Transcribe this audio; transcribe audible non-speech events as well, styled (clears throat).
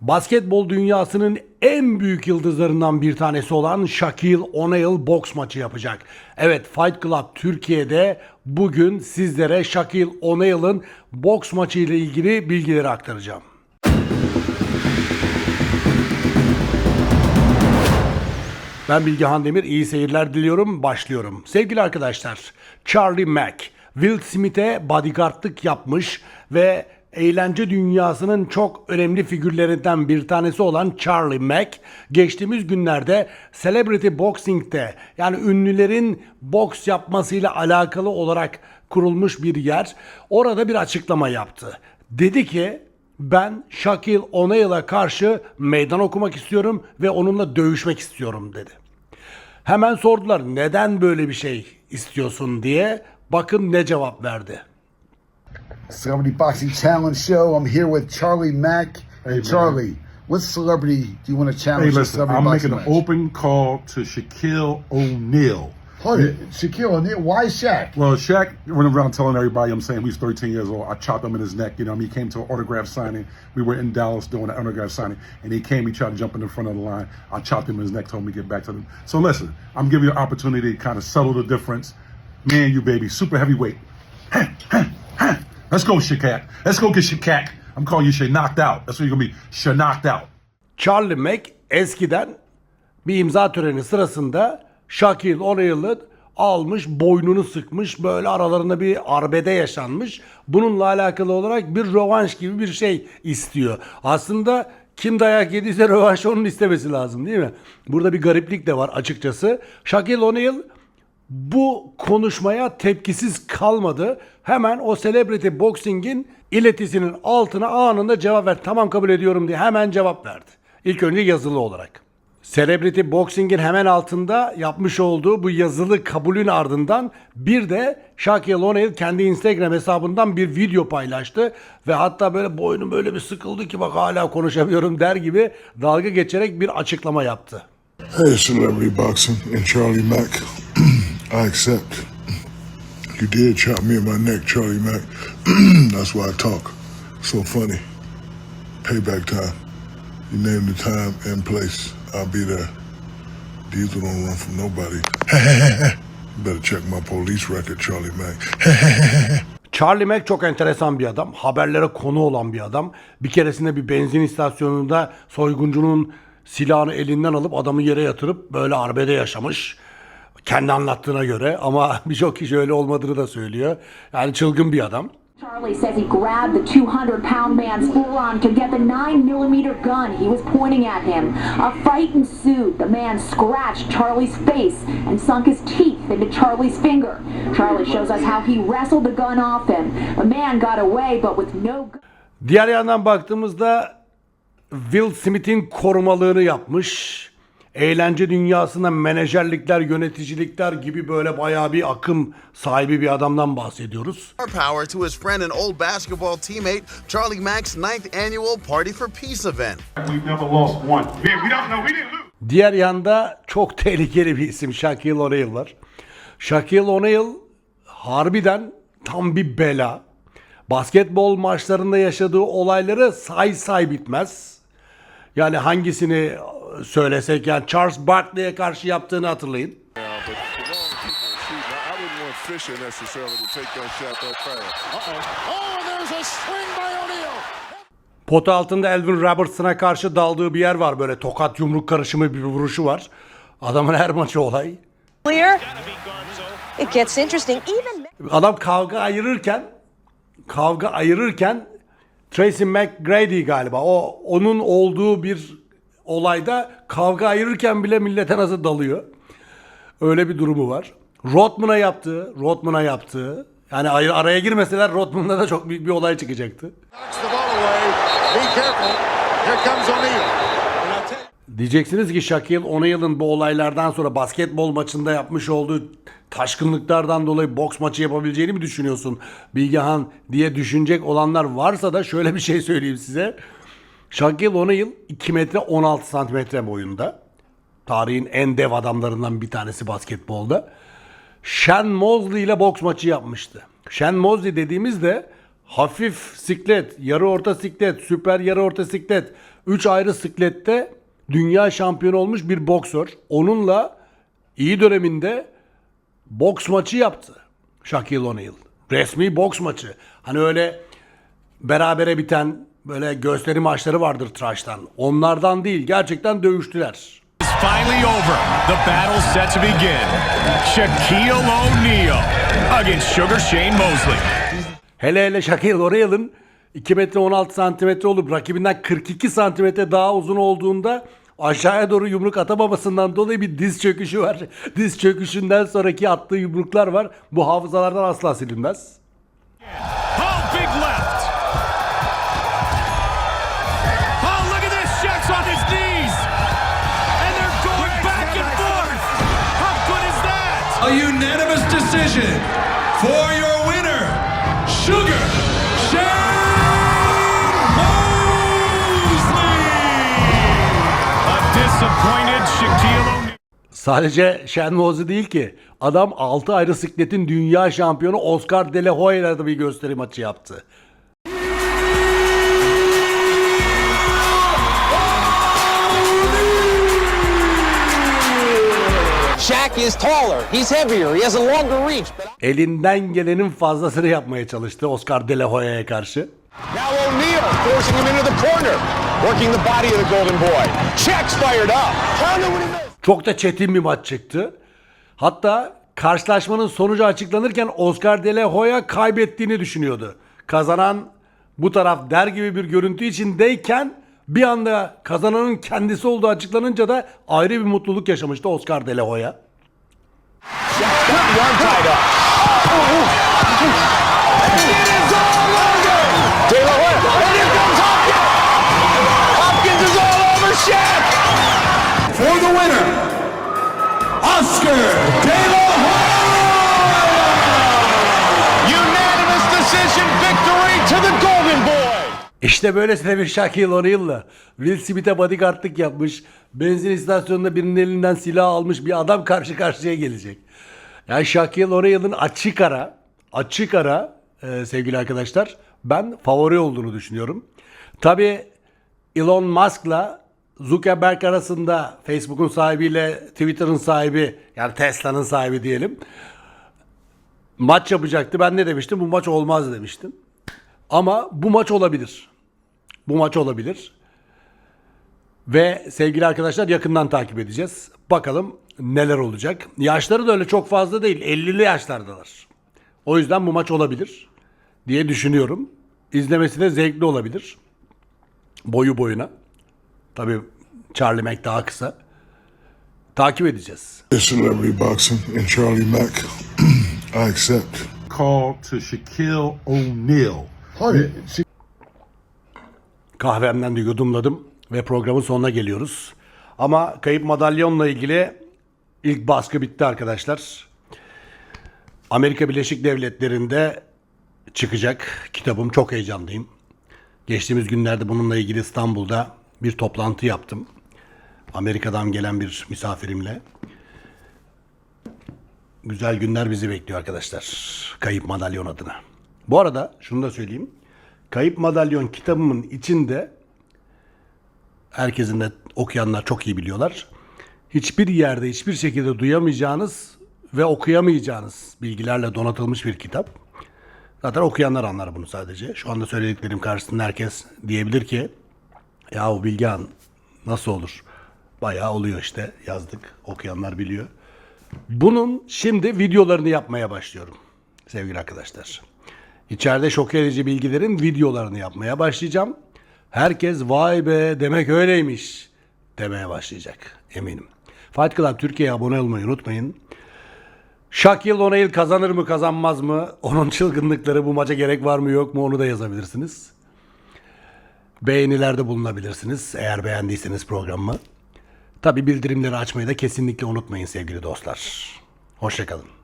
Basketbol dünyasının en büyük yıldızlarından bir tanesi olan Shaquille O'Neal boks maçı yapacak. Evet Fight Club Türkiye'de bugün sizlere Shaquille O'Neal'ın boks maçı ile ilgili bilgileri aktaracağım. Ben Bilgehan Demir, iyi seyirler diliyorum. Başlıyorum. Sevgili arkadaşlar, Charlie Mack, Will Smith'e bodyguardlık yapmış ve eğlence dünyasının çok önemli figürlerinden bir tanesi olan Charlie Mack, geçtiğimiz günlerde Celebrity Boxing'de yani ünlülerin boks yapmasıyla alakalı olarak kurulmuş bir yer. Orada bir açıklama yaptı. Dedi ki ben Shaquille O'Neal'a karşı meydan okumak istiyorum ve onunla dövüşmek istiyorum dedi. Hemen sordular neden böyle bir şey istiyorsun diye. Bakın ne cevap verdi. Celebrity Boxing Challenge Show. I'm here with Charlie Mack. Hey, man. Charlie, what celebrity do you want to challenge? Hey, listen, I'm making an open call to Shaquille O'Neal. Hold it, Shaquille O'Neal. Why Shaq? Well, Shaq went around telling everybody I'm saying he's 13 years old. I chopped him in his neck. You know, I mean, he came to an autograph signing. We were in Dallas doing an autograph signing, and he came. He tried to jump in the front of the line. I chopped him in his neck. Told him to get back to them. So listen, I'm giving you an opportunity to kind of settle the difference. Man, you, baby, super heavyweight. Let's go, Shaq. Let's go get Shaq. I'm calling you Shay knocked out. That's what you're gonna be. Shay knocked out. Charlie Mack eskiden bir imza töreni sırasında Shaquille O'Neal'ı almış, boynunu sıkmış, böyle aralarında bir arbede yaşanmış. Bununla alakalı olarak bir rövanş gibi bir şey istiyor. Aslında kim dayak yediyse rövanş onun istemesi lazım değil mi? Burada bir gariplik de var açıkçası. Shaquille O'Neal bu konuşmaya tepkisiz kalmadı. Hemen o Celebrity Boxing'in iletisinin altına anında cevap ver. Tamam kabul ediyorum diye hemen cevap verdi. İlk önce yazılı olarak. Celebrity Boxing'in hemen altında yapmış olduğu bu yazılı kabulün ardından bir de Shaquille O'Neal kendi Instagram hesabından bir video paylaştı ve hatta böyle boynum böyle bir sıkıldı ki bak hala konuşamıyorum der gibi dalga geçerek bir açıklama yaptı. Hey, celebrity boxing and Charlie Mack. I accept. You did chop me in my neck, Charlie Mack. (clears throat) That's why I talk so funny. Payback time. You name the time and place, I'll be there. Diesel don't run from nobody. (laughs) better check my police record, Charlie Mack. (laughs) Charlie Mack çok enteresan bir adam. Haberlere konu olan bir adam. Bir keresinde bir benzin istasyonunda soyguncunun silahını elinden alıp adamı yere yatırıp böyle arbede yaşamış. Kendi anlattığına göre ama (laughs) birçok kişi öyle olmadığını da söylüyor. Yani çılgın bir adam. Charlie says he grabbed the 200 pound man's forearm to get the 9 millimeter gun he was pointing at him. A fight ensued. The man scratched Charlie's face and sunk his teeth into Charlie's finger. Charlie shows us how he wrestled the gun off him. The man got away, but with no. Diğer yandan baktığımızda Will Smith'in korumalığını yapmış. Eğlence dünyasında menajerlikler, yöneticilikler gibi böyle bayağı bir akım sahibi bir adamdan bahsediyoruz. Power to his friend and old basketball teammate, Charlie Mack's ninth annual Party for Peace event. We've never lost one. We don't know. We didn't lose. Diğer yanda çok tehlikeli bir isim Shaquille O'Neal var. Shaquille O'Neal harbiden tam bir bela. Basketbol maçlarında yaşadığı olayları say say bitmez. Yani hangisini söylesek yani Charles Barkley'e karşı yaptığını hatırlayın. Pota altında Elvin Robertson'a karşı daldığı bir yer var. Böyle tokat yumruk karışımı bir vuruşu var. Adamın her maçı olay. Adam kavga ayırırken kavga ayırırken Tracy McGrady galiba o onun olduğu bir olayda kavga ayırırken bile millete nasıl dalıyor. Öyle bir durumu var. Rodman'a yaptığı, Rodman'a yaptığı yani araya girmeseler Rodman'da da çok büyük bir olay çıkacaktı. Diyeceksiniz ki Shaquille O'Neal'ın bu olaylardan sonra basketbol maçında yapmış olduğu taşkınlıklardan dolayı boks maçı yapabileceğini mi düşünüyorsun Bilgehan diye düşünecek olanlar varsa da şöyle bir şey söyleyeyim size. Shaquille O'Neal 2 metre 16 santimetre boyunda. Tarihin en dev adamlarından bir tanesi basketbolda. Shen Mosley ile boks maçı yapmıştı. Shen Mosley dediğimizde hafif siklet, yarı orta siklet, süper yarı orta siklet 3 ayrı siklette dünya şampiyonu olmuş bir boksör. Onunla iyi döneminde boks maçı yaptı Shaquille O'Neal. Resmi boks maçı. Hani öyle berabere biten böyle gösteri maçları vardır tıraştan. Onlardan değil gerçekten dövüştüler. Finally over. The battle set to begin. Shaquille O'Neal against Sugar Shane Mosley. Hele hele Shaquille O'Neal'ın 2 metre 16 santimetre olup rakibinden 42 santimetre daha uzun olduğunda aşağıya doğru yumruk atamamasından dolayı bir diz çöküşü var. (laughs) Diz çöküşünden sonraki attığı yumruklar var. Bu hafızalardan asla silinmez. Oh, A unanimous decision for your winner, Sugar Shane Mosley. A disappointed Shaquille. Sadece Shen Mosley değil ki. Adam 6 ayrı sikletin dünya şampiyonu Oscar De La Hoya'yla da bir gösteri maçı yaptı. Shaq is taller. He's heavier. He has a longer reach. But Elinden gelenin fazlasını yapmaya çalıştı Oscar De La Hoya'ya karşı. Now O'Neal forcing him into the corner. Working the body of the Golden Boy. Shaq's fired up. Çok da çetin bir maç çıktı. Hatta karşılaşmanın sonucu açıklanırken Oscar De La Hoya kaybettiğini düşünüyordu. Kazanan bu taraf der gibi bir görüntü içindeyken bir anda kazananın kendisi olduğu açıklanınca da ayrı bir mutluluk yaşamıştı Oscar De La Hoya. İşte böylesine bir Shaquille O'Neal'la Will Smith'e bodyguardlık yapmış, benzin istasyonunda birinin elinden silah almış bir adam karşı karşıya gelecek. Yani Shaquille O'Neal'ın açık ara, açık ara e, sevgili arkadaşlar ben favori olduğunu düşünüyorum. Tabi Elon Musk'la Zuckerberg arasında Facebook'un sahibiyle Twitter'ın sahibi yani Tesla'nın sahibi diyelim maç yapacaktı. Ben ne demiştim? Bu maç olmaz demiştim. Ama bu maç olabilir. Bu maç olabilir. Ve sevgili arkadaşlar yakından takip edeceğiz. Bakalım neler olacak. Yaşları da öyle çok fazla değil. 50'li yaşlardalar. O yüzden bu maç olabilir diye düşünüyorum. İzlemesi de zevkli olabilir. Boyu boyuna. Tabii Charlie Mack daha kısa. Takip edeceğiz. Celebrity boxing and Charlie Mack. (clears throat) I accept. Call to Shaquille O'Neal. See, Kahvemden de yudumladım ve programın sonuna geliyoruz. Ama kayıp madalyonla ilgili ilk baskı bitti arkadaşlar. Amerika Birleşik Devletleri'nde çıkacak kitabım. Çok heyecanlıyım. Geçtiğimiz günlerde bununla ilgili İstanbul'da bir toplantı yaptım. Amerika'dan gelen bir misafirimle. Güzel günler bizi bekliyor arkadaşlar. Kayıp Madalyon adına. Bu arada şunu da söyleyeyim. Kayıp Madalyon kitabımın içinde herkesin de okuyanlar çok iyi biliyorlar. Hiçbir yerde hiçbir şekilde duyamayacağınız ve okuyamayacağınız bilgilerle donatılmış bir kitap. Zaten okuyanlar anlar bunu sadece. Şu anda söylediklerim karşısında herkes diyebilir ki ya o Bilgehan nasıl olur? Bayağı oluyor işte yazdık. Okuyanlar biliyor. Bunun şimdi videolarını yapmaya başlıyorum sevgili arkadaşlar. İçeride şok edici bilgilerin videolarını yapmaya başlayacağım. Herkes vay be demek öyleymiş demeye başlayacak eminim. Fight Club Türkiye'ye abone olmayı unutmayın. Shaquille O'Neal kazanır mı kazanmaz mı? Onun çılgınlıkları bu maça gerek var mı yok mu onu da yazabilirsiniz. Beğenilerde bulunabilirsiniz eğer beğendiyseniz programımı. Tabi bildirimleri açmayı da kesinlikle unutmayın sevgili dostlar. Hoşçakalın.